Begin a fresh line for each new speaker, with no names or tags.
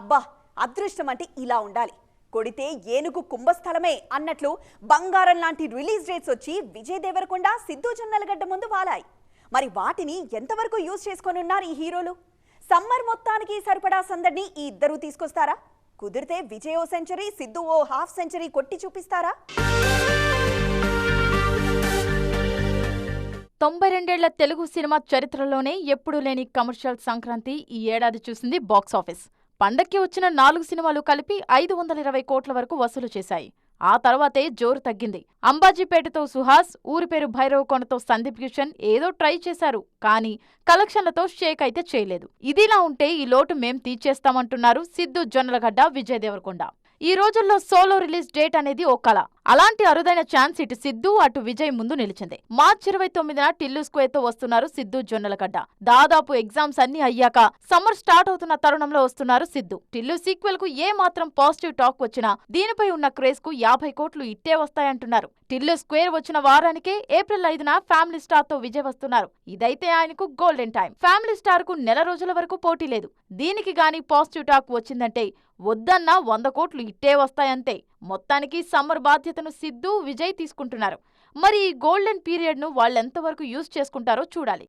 అబ్బా అదృష్టం అంటే ఇలా ఉండాలి. కొడితే ఏనుగు కుంభస్థలమే అన్నట్లు బంగారం లాంటి రిలీజ్ డేట్స్ వచ్చి విజయ్ దేవరకొండ సిద్ధు జొన్నలగడ్డ ముందు వాలాయి. మరి వాటిని ఎంతవరకు యూజ్ చేసుకొని ఉన్నారు ఈ హీరోలు? సమ్మర్ మొత్తానికి సరిపడా సందడిని ఈ ఇద్దరు తీసుకొస్తారా? కుదిరితే విజయ్ ఓ సెంచరీ సిద్ధు ఓ హాఫ్ సెంచరీ కొట్టి చూపిస్తారా?
తొంభై రెండేళ్ళ తెలుగు సినిమా చరిత్రలోనే ఎప్పుడూ లేని కమర్షియల్ సంక్రాంతి ఈ ఏడాది చూసింది బాక్సాఫీస్ పండక్కి వచ్చిన నాలుగు సినిమాలు కలిపి ఐదు వందల ఇరవై కోట్ల వరకు వసూలు చేశాయి. ఆ తర్వాతే జోరు తగ్గింది. అంబాజీపేటతో సుహాస్ ఊరి పేరు భైరవ్ కొనతో సందీప్ కిషన్ ఏదో ట్రై చేశారు కానీ కలెక్షన్లతో షేక్ అయితే చేయలేదు. ఇదిలా ఉంటే ఈ లోటు మేం తీర్చేస్తామంటున్నారు సిద్ధు జొన్నలగడ్డ విజయ్ దేవరకొండ. ఈ రోజుల్లో సోలో రిలీజ్ డేట్ అనేది ఓ కళ అలాంటి అరుదైన ఛాన్స్ ఇటు సిద్ధు అటు విజయ్ ముందు నిలిచింది. మార్చి ఇరవై తొమ్మిదిన టిల్లు స్క్వేర్తో వస్తున్నారు సిద్ధు జొన్నలగడ్డ దాదాపు ఎగ్జామ్స్ అన్ని అయ్యాక సమ్మర్ స్టార్ట్ అవుతున్న తరుణంలో వస్తున్నారు సిద్ధు. టిల్లు సీక్వెల్కు ఏ మాత్రం పాజిటివ్ టాక్ వచ్చినా దీనిపై ఉన్న క్రేజ్కు యాభై కోట్లు ఇట్టే వస్తాయంటున్నారు. టిల్లు స్క్వేర్ వచ్చిన వారానికే ఏప్రిల్ ఐదున ఫ్యామిలీ స్టార్తో విజయ్ వస్తున్నారు. ఇదైతే ఆయనకు గోల్డెన్ టైం ఫ్యామిలీ స్టార్కు నెల రోజుల వరకు పోటీ లేదు. దీనికి గాని పాజిటివ్ టాక్ వచ్చిందంటే వద్దన్నా వంద కోట్లు ఇట్టే వస్తాయంతే. మొత్తానికి సమ్మర్ బాధ్యతను సిద్ధు విజయ్ తీసుకుంటున్నారు. మరి ఈ గోల్డెన్ పీరియడ్ను వాళ్ళెంతవరకు యూజ్ చేసుకుంటారో చూడాలి.